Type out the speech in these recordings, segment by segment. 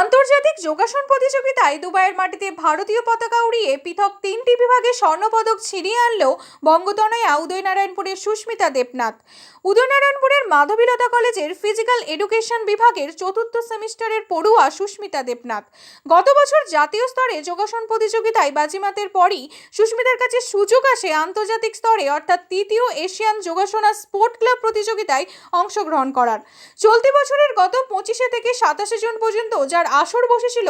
আন্তর্জাতিক যোগাসন প্রতিযোগিতায় দুবাইয়ের মাটিতে ভারতীয় পতাকা উড়িয়ে পৃথক তিনটি বিভাগে স্বর্ণপদক ছিনিয়ে আনল বঙ্গতনয়া উদয়নারায়ণপুরের সুস্মিতা দেবনাথ। উদয়নারায়ণপুরের মাধবীলতা কলেজের ফিজিক্যাল এডুকেশন বিভাগের চতুর্থ সেমিস্টারের পড়ুয়া সুস্মিতা দেবনাথ। গত বছর জাতীয় স্তরে যোগাসন প্রতিযোগিতায় বাজিমাতের পরই সুস্মিতার কাছে সুযোগ আসে আন্তর্জাতিক স্তরে, অর্থাৎ তৃতীয় এশিয়ান যোগাসনা স্পোর্ট ক্লাব প্রতিযোগিতায় অংশগ্রহণ করার। চলতি বছরের গত পঁচিশে থেকে সাতাশে জুন পর্যন্ত যার আসর বসেছিল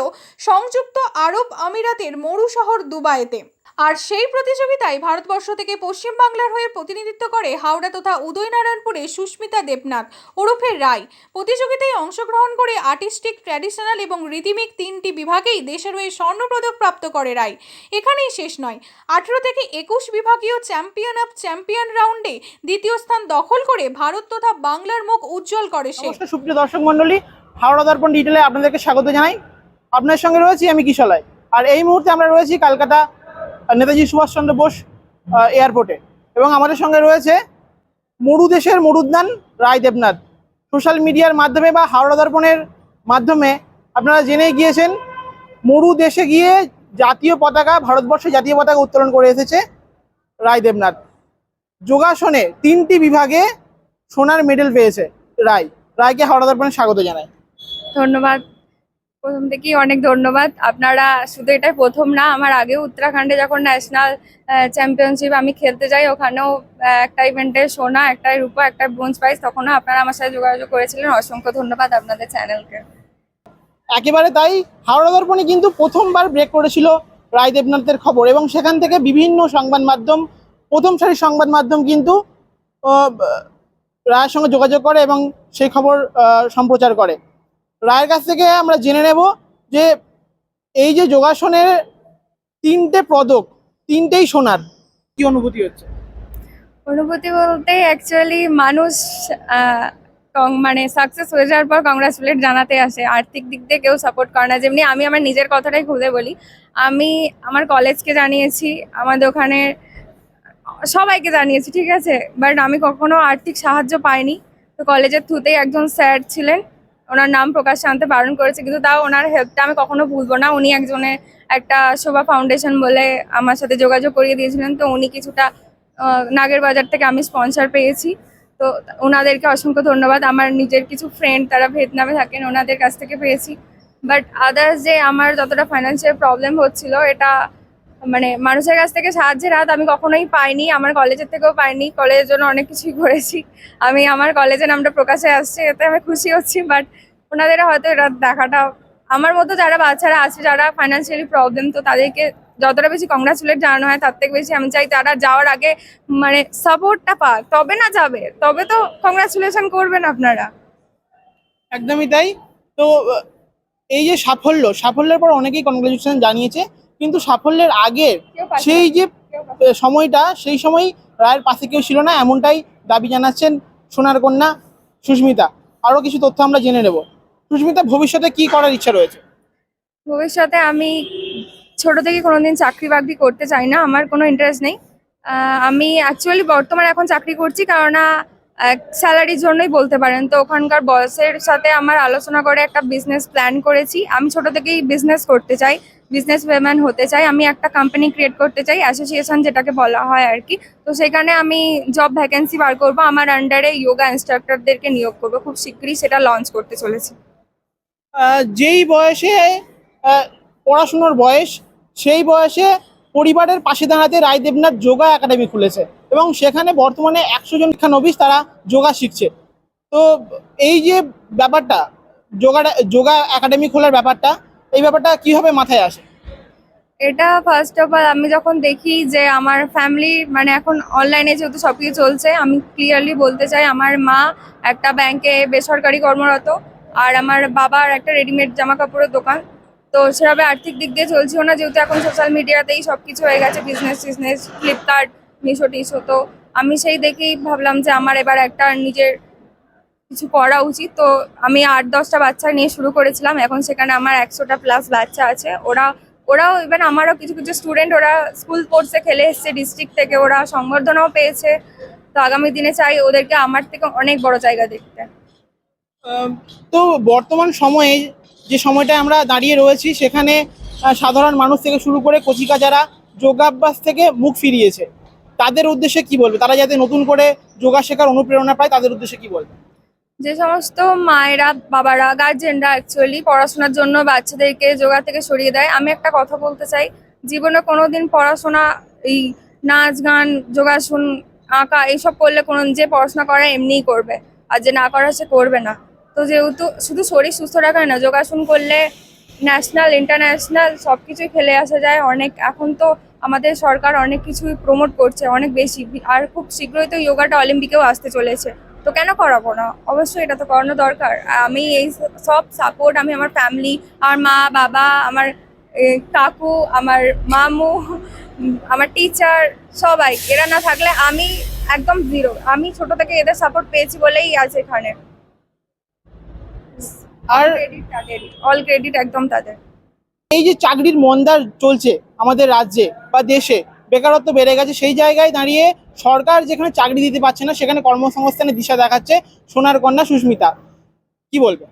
সংযুক্ত আরব আমিরাতের মরু শহর দুবাইতে। আর সেই প্রতিযোগিতায় ভারতবর্ষ থেকে পশ্চিমবাংলার হয়ে প্রতিনিধিত্ব করে হাওড়া তথা উদয়নারায়ণপুরে সুস্মিতা দেবনাথ ওরফে রায়। প্রতিযোগিতায় অংশগ্রহণ করে আর্টিস্টিক, ট্র্যাডিশনাল এবং রীতিমিক তিনটি বিভাগেই দেশের হয়ে স্বর্ণপদক প্রাপ্ত করে রায়। এখানেই শেষ নয়, আঠেরো থেকে একুশ বিভাগীয় চ্যাম্পিয়ন অফ চ্যাম্পিয়ন রাউন্ডে দ্বিতীয় স্থান দখল করে ভারত তথা বাংলার মুখ উজ্জ্বল করে সে। সুপ্রিয় দর্শক মন্ডলী হাওড়া দর্পণ ডিটেলে আপনাদেরকে স্বাগত জানাই। আপনার সঙ্গে রয়েছি আমি কিশলায় আর এই মুহূর্তে আমরা রয়েছি কলকাতা নেতাজি সুভাষচন্দ্র বোস এয়ারপোর্টে এবং আমাদের সঙ্গে রয়েছে মরু দেশের মরুদ্যান রায় দেবনাথ সোশ্যাল মিডিয়ার মাধ্যমে বা হাওড়া দর্পণের মাধ্যমে আপনারা জেনে গিয়েছেন, মরু দেশে গিয়ে জাতীয় পতাকা, ভারতবর্ষে জাতীয় পতাকা উত্তোলন করে এসেছে রায় দেবনাথ যোগাসনে তিনটি বিভাগে সোনার মেডেল পেয়েছে রায়। রায়কে হাওড়া দর্পণে স্বাগত জানাই। ধন্যবাদ। প্রথম থেকেই অনেক ধন্যবাদ। আপনারা শুধু এটাই প্রথম না, আমার আগেও উত্তরাখণ্ডে যখন ন্যাশনাল চ্যাম্পিয়নশিপ আমি খেলতে যাই, ওখানেও একটা ইভেন্টে সোনা একটা রূপা একটা ব্রোঞ্জ প্রাইজ তখনও আপনারা আমার সাথে যোগাযোগ করেছিলেন। অসংখ্য ধন্যবাদ আপনাদের চ্যানেলকে একেবারে তাই, হাওড়া দর্পণে কিন্তু প্রথমবার ব্রেক করেছিল রায় দেবনাথের খবর এবং সেখান থেকে বিভিন্ন সংবাদ মাধ্যম, প্রথম সারির সংবাদ মাধ্যম কিন্তু রায়ের সঙ্গে যোগাযোগ করে এবং সেই খবর সম্প্রচার করে। রায়ের কাছ থেকে আমরা জেনে নেব যে এই যে যোগাসনের তিনটে পদক, তিনটেই সোনার, কি অনুভূতি হচ্ছে? অনুভূতি বলতে অ্যাকচুয়ালি মানুষ মানে সাকসেস হয়ে যাওয়ার পর কংগ্রাচুলেট জানাতে আসে। আর্থিক দিক দিয়ে কেউ সাপোর্ট করে না। যেমনি আমি আমার নিজের কথাটাই খুলে বলি, আমি আমার কলেজকে জানিয়েছি, আমাদের ওখানে সবাইকে জানিয়েছি, ঠিক আছে? বাট আমি কখনো আর্থিক সাহায্য পাইনি। তো কলেজের থ্রুতেই একজন স্যার ছিলেন। ওনার নাম প্রকাশ্যে আনতে বারণ করেছে, কিন্তু তাও ওনার হেল্পটা আমি কখনো ভুলবো না। উনি একজনের একটা শোভা ফাউন্ডেশন বলে আমার সাথে যোগাযোগ করিয়ে দিয়েছিলেন। তো উনি কিছুটা নাগের বাজার থেকে আমি স্পন্সর পেয়েছি। তো ওনাদেরকে অসংখ্য ধন্যবাদ। আমার নিজের কিছু ফ্রেন্ড তারা ভিয়েতনামে থাকেন, ওনাদের কাছ থেকে পেয়েছি। বাট আদার্স যে আমার যতটা ফাইন্যান্সিয়াল প্রবলেম হচ্ছিল, এটা মানে মানুষের কাছ থেকে সাহায্যের হাত আমি কখনোই পাইনি, আমার কলেজের থেকেও পাইনি, কলেজের জন্য অনেক কিছুই করেছি। আমি আমার কলেজের নামটা প্রকাশে আসছে, এতে আমি খুশি হচ্ছি বাট ওনাদের হয়তো এটা দেখাটা, আমার মতো যারা বাচ্চারা আছে, যারা ফাইন্যান্সিয়ালি প্রবলেম তো তাদেরকে যতটা বেশি কংগ্রাচুলেট জানানো হয়, তার থেকে বেশি আমি চাই তারা যাওয়ার আগে মানে সাপোর্টটা পাক, তবে না যাবে, তবে তো কংগ্রাচুলেশন করবেন আপনারা। একদমই তাই। তো এই যে সাফল্য, সাফল্যের পর অনেকেই কনগ্রাচুলেশন জানিয়েছে কিন্তু সাফল্যের আগে সেই যে সময়টা সেই সময় রায়ের পাশে কেউ ছিল না এমনটাই দাবি জানাচ্ছেন সোনার কন্যা সুস্মিতা। আরও কিছু তথ্য আমরা জেনে নেব। সুস্মিতা ভবিষ্যতে কি করার ইচ্ছা রয়েছে? ভবিষ্যতে আমি ছোট থেকে কোনোদিন চাকরি বাকরি করতে চাই না আমার কোনো ইন্টারেস্ট নেই। আমি অ্যাকচুয়ালি বর্তমানে এখন চাকরি করছি কারণ স্যালারির জন্যই বলতে পারেন। তো ওখানকার বসের সাথে আমার আলোচনা করে একটা বিজনেস প্ল্যান করেছি। আমি ছোট থেকেই বিজনেস করতে চাই। বিজনেস ওয়েম্যান হতে চাই, আমি একটা কোম্পানি ক্রিয়েট করতে চাই অ্যাসোসিয়েশন যেটাকে বলা হয় আর কি। তো সেখানে আমি জব ভ্যাকেন্সি বার করব, আমার আন্ডারে যোগা ইনস্ট্রাক্টরদেরকে নিয়োগ করব, খুব শীঘ্রই সেটা লঞ্চ করতে চলেছি। যেই বয়সে পড়াশুনোর বয়স, সেই বয়সে পরিবারের পাশে দাঁড়াতে রায় দেবনাথ যোগা একাডেমি খুলেছে এবং সেখানে বর্তমানে একশো জন শিক্ষানবিশ তারা যোগা শিখছে। তো এই যে ব্যাপারটা যোগা যোগা একাডেমি খোলার ব্যাপারটা এই ব্যাপারটা কীভাবে মাথায় আসে? এটা ফার্স্ট অফ অল আমি যখন দেখি যে আমার ফ্যামিলি মানে এখন অনলাইনে যেহেতু সব কিছু চলছে, আমি ক্লিয়ারলি বলতে চাই আমার মা একটা ব্যাংকে বেসরকারি কর্মরত আর আমার বাবার একটা রেডিমেড জামা কাপড়ের দোকান। তো সেভাবে আর্থিক দিক দিয়ে চলছিল না, যেহেতু এখন সোশ্যাল মিডিয়াতেই সব কিছু হয়ে গেছে বিজনেস টিজনেস ফ্লিপকার্ট মিশো টিশো তো আমি সেই দেখেই ভাবলাম যে আমার এবার একটা নিজের কিছু করা উচিত। তো আমি আট, দশটা বাচ্চা নিয়ে শুরু করেছিলাম। এখন সেখানে আমার একশোটা প্লাস বাচ্চা আছে। ওরা, ওরাও ইভেন আমারও কিছু কিছু স্টুডেন্ট ওরা স্কুল স্পোর্টসে খেলে এসছে ডিস্ট্রিক্ট থেকে। ওরা সংবর্ধনাও পেয়েছে। তো আগামী দিনে চাই ওদেরকে আমার থেকে অনেক বড় জায়গা দেখতে। তো বর্তমান সময়ে যে সময়টায় আমরা দাঁড়িয়ে রয়েছি, সেখানে সাধারণ মানুষ থেকে শুরু করে কচিকা যারা যোগাভ্যাস থেকে মুখ ফিরিয়েছে, তাদের উদ্দেশ্যে কি বলবে? তারা যাতে নতুন করে যোগা শেখার অনুপ্রেরণা পায়, তাদের উদ্দেশ্যে কি বলবে? যে সমস্ত মায়েরা, বাবারা গার্জেনরা অ্যাকচুয়ালি পড়াশোনার জন্য বাচ্চাদেরকে যোগা থেকে সরিয়ে দেয়। আমি একটা কথা বলতে চাই, জীবনে কোনোদিন পড়াশোনা, এই নাচ গান, যোগাসন, আঁকা, এইসব করলে কোনো যে পড়াশোনা করে এমনিই করবে, আর যে না করা সে করবে না। তো যেহেতু শুধু শরীর সুস্থ রাখা না, যোগাসন করলে ন্যাশনাল ইন্টারন্যাশনাল সব কিছুই খেলে আসা যায়। অনেক, এখন তো আমাদের সরকার অনেক কিছুই প্রমোট করছে, অনেক বেশি। আর খুব শীঘ্রই তো যোগাটা অলিম্পিকেও আসতে চলেছে। তো কেন করাবো না? অবশ্যই এটা তো করানো দরকার। আমি এই সব সাপোর্ট আমি আমার ফ্যামিলি আমার মা বাবা আমার কাকু আমার মামু আমার টিচার সবাই। এরা না থাকলে আমি একদম জিরো আমি ছোট থেকে এদের সাপোর্ট পেয়েছি বলেই আছে এখানে। আর ক্রেডিট তাদের। অল ক্রেডিট একদম তাদের। এই যে চাকরির মন্দার চলছে আমাদের রাজ্যে বা দেশে বেকারত্ব বেড়ে গেছে সেই জায়গায় দাঁড়িয়ে সরকার যেখানে চাকরি দিতে পারছে না সেখানে কর্মসংস্থানের দিশা দেখাচ্ছে সোনার কন্যা সুস্মিতা। কি বলবে?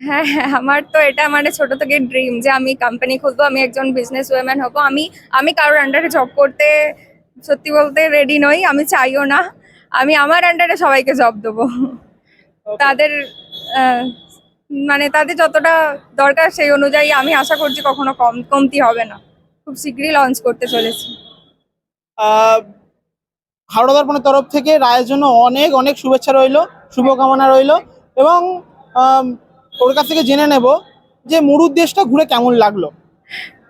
হ্যাঁ হ্যাঁ আমার তো এটা মানে ছোট থেকে ড্রিম যে আমি কোম্পানি খুলবো আমি একজন বিজনেস ওয়েম্যান হব আমি আমি কারোর আন্ডারে জব করতে সত্যি বলতে রেডি নই আমি চাইও না আমি আমার আন্ডারে সবাইকে জব দেবো। তাদের মানে তাদের যতটা দরকার সেই অনুযায়ী আমি আশা করছি কখনো কম কমতি হবে না। খুব শীঘ্রই লঞ্চ করতে চলেছি। হাওড়া দর্পণের তরফ থেকে রায়ের জন্য অনেক অনেক শুভেচ্ছা রইল শুভকামনা রইল এবং ওর কাছ থেকে জেনে নেব যে মরুর দেশটা ঘুরে কেমন লাগল।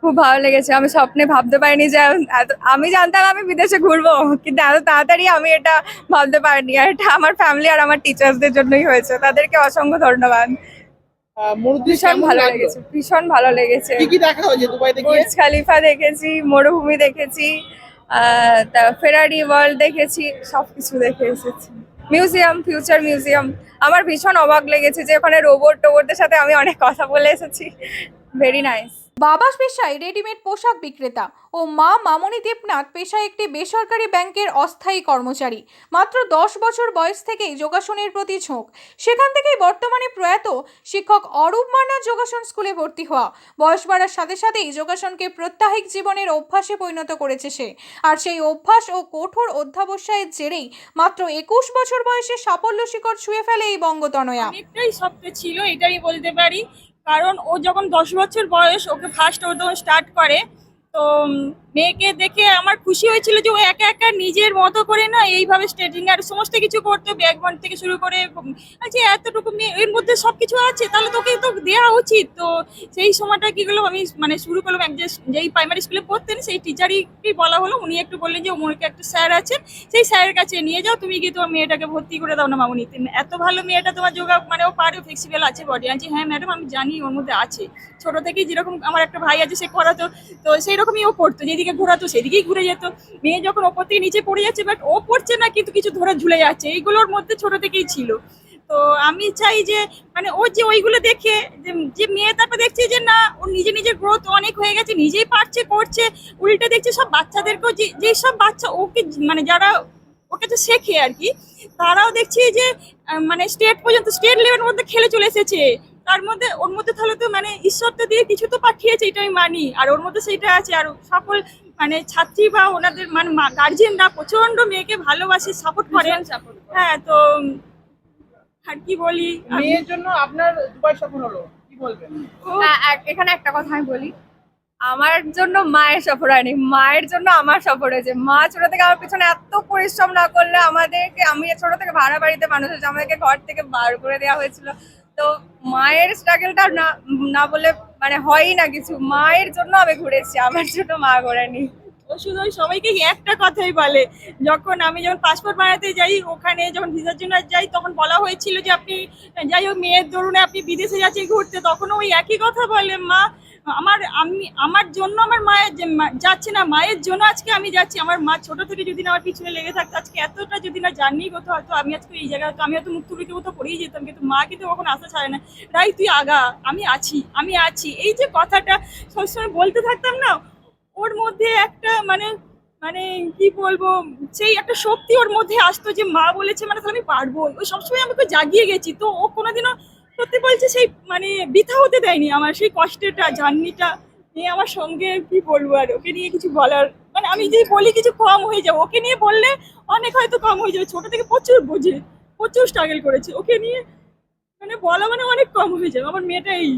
খুব ভালো লেগেছে আমি স্বপ্নে ভাবতে পারিনি যে আমি জানতাম আমি বিদেশে ঘুরবো কিন্তু এত তাড়াতাড়ি আমি এটা ভাবতে পারিনি। আর এটা আমার ফ্যামিলি আর আমার টিচার্সদের জন্যই হয়েছে তাদেরকে অসংখ্য ধন্যবাদ। ভীষণ ভালো লেগেছে ভীষণ ভালো লেগেছে। কি কি দেখা হয়েছে দুবাইতে বুর্জ খালিফা দেখেছি মরুভূমি দেখেছি আহ, তা ফেরারি ওয়ার্ল্ড দেখেছি সব কিছু দেখে এসেছি। Museum future museum. আমার ভীষণ অবাক লেগেছে যে ওখানে রোবট টোবটদের সাথে আমি অনেক কথা বলে এসেছি। ভেরি নাইস বাবা পেশায় রেডিমেড পোশাক বিক্রেতা ও মা মামনি দেবনাথ পেশায় একটি বেসরকারি ব্যাংকের অস্থায়ী কর্মচারী। মাত্র দশ বছর বয়স থেকেই যোগাসনের প্রতি ঝোঁক। সেখান থেকেই বর্তমানে প্রয়াত শিক্ষক অরূপ মান্নার যোগাসন স্কুলে ভর্তি হওয়া। বয়স বাড়ার সাথে সাথেই যোগাসনকে প্রত্যাহিক জীবনের অভ্যাসে পরিণত করেছে সে। আর সেই অভ্যাস ও কঠোর অধ্যাবসায়ের জেরেই মাত্র একুশ বছর বয়সে সাফল্য শিখর ছুঁয়ে ফেলে এই বঙ্গতনয়া। অনেকটাই স্বপ্ন ছিল, এটাই বলতে পারি। কারণ ও যখন দশ বছর বয়স ওকে ফার্স্ট ও যখন স্টার্ট করে তো মেয়েকে দেখে আমার খুশি হয়েছিল যে ও একা একা নিজের মতো করে না এইভাবে স্ট্রেটিং আর সমস্ত কিছু করতো, ব্যাগ বন্ড থেকে শুরু করে আচ্ছা এতটুকু মেয়ে, এর মধ্যে সব কিছু আছে, তাহলে তোকে তো দেওয়া উচিত। তো সেই সময়টা কি হলো, আমি মানে শুরু করলাম এক যেই প্রাইমারি স্কুলে পড়তেন, সেই টিচারই বলা হলো, উনি একটু বললেন যে, ওমরকে একটা স্যার আছেন, সেই স্যারের কাছে নিয়ে যাও, তুমি গিয়ে তোমার মেয়েটাকে ভর্তি করে দাও। না, মামুনি এত ভালো মেয়েটা তোমার যোগা মানে ও পারে ফ্লেক্সিবল আছে বডি আছে হ্যাঁ ম্যাডাম আমি জানি, ওর মধ্যে আছে। ছোট থেকেই যেরকম আমার একটা ভাই আছে, সে করাতো, তো সেই রকমই ও করতো পড়তো যেদিকে ঘোরাতো, সেদিকেই ঘুরে যেত। মেয়ে যখন ওপর থেকে নিচে পড়ে যাচ্ছে বাট ও পড়ছে না, কিন্তু কিছু ধরে ঝুলে যাচ্ছে। এইগুলোর মধ্যে ছোট থেকেই ছিল। তো আমি চাই যে মানে ও যে ওইগুলো দেখে, যে- মেয়ে তারপর দেখছে যে, না ওর নিজে নিজের গ্রোথ অনেক হয়ে গেছে, নিজেই পারছে, করছে, উল্টে দেখছে সব বাচ্চাদেরকেও যে সব বাচ্চা ওকে মানে যারা ওর কাছে শেখে আর কি, তারাও দেখছি যে মানে স্টেট পর্যন্ত স্টেট লেভেলের মধ্যে খেলে চলে এসেছে। তার মধ্যে ওর মধ্যে তাহলে তো মানে ঈশ্বর তো দিয়ে কিছু তো পাঠিয়েছে এটা আমি মানি। আর ওর মধ্যে সেইটা আছে আর সকল মানে ছাত্রী বা ওনাদের মানে গার্জেনরা প্রচণ্ড মেয়েকে ভালোবাসে সাপোর্ট করেন হ্যাঁ তো আর কি বলি মেয়ের জন্য আপনার দুবাই সফল হলো কি বলবেন? হ্যাঁ, এক- এখানে একটা কথা আমি বলি। আমার জন্য মায়ের সফর হয়নি মায়ের জন্য আমার সফর হয়েছে। মা ছোট থেকে আমার পিছনে এত পরিশ্রম না করলে আমাদেরকে আমি ছোট থেকে ভাড়া বাড়িতে মানুষ হয়েছে আমাদেরকে ঘর থেকে বার করে দেওয়া হয়েছিল। তো মায়ের স্ট্রাগলটা না না বলে মানে হয়ই না কিছু। মায়ের জন্য আমি ঘুরেছি, আমার জন্য মা ঘোরেনি ও শুধু ওই সবাইকে একটা কথাই বলে? যখন আমি যখন পাসপোর্ট বানাতে যাই, ওখানে যখন ভিসার জন্য যাই, তখন বলা হয়েছিল যে আপনি, যাই হোক, মেয়ের দরুনে আপনি বিদেশে যাচ্ছেন ঘুরতে তখন ওই একই কথা বলে, মা আমার, আমি, আমার জন্য আমার মায়ের যাচ্ছে না, মায়ের জন্য আজকে আমি যাচ্ছি। আমার মা ছোট থেকে যদি না আমার পিছনে লেগে থাকতো, আজকে এতটা যদি না জার্নি হতো হয়তো আমি আজকে এই জায়গায় আমি হয়তো মুখ তুলে কেউ তো পড়েই যেতাম, কিন্তু মা কিন্তু কখন আশা ছাড়ে না। রাই, তুই আগা, আমি আছি আমি আছি। এই যে কথাটা সবসময় বলতে থাকতাম না, ওর মধ্যে একটা মানে মানে কি বলব, সেই একটা শক্তি ওর মধ্যে আসতো যে মা বলেছে মানে তাহলে আমি পারব ওই সবসময় আমাকে জাগিয়ে গেছি। তো ও কোনোদিনও সত্যি বলছে সেই মানে বৃথা হতে দেয়নি আমার, সেই কষ্টেরটা, জার্নিটা নিয়ে আমার সঙ্গে কি বলব আর, ওকে নিয়ে কিছু বলার মানে আমি যদি বলি কিছু কম হয়ে যাবে, ওকে নিয়ে বললে অনেক হয়তো কম হয়ে যাবে, ছোট থেকে প্রচুর বুঝে, প্রচুর স্ট্রাগল করেছে, ওকে নিয়ে মানে বলা মানে অনেক কম হয়ে যাবে, আমার মেয়েটা এই।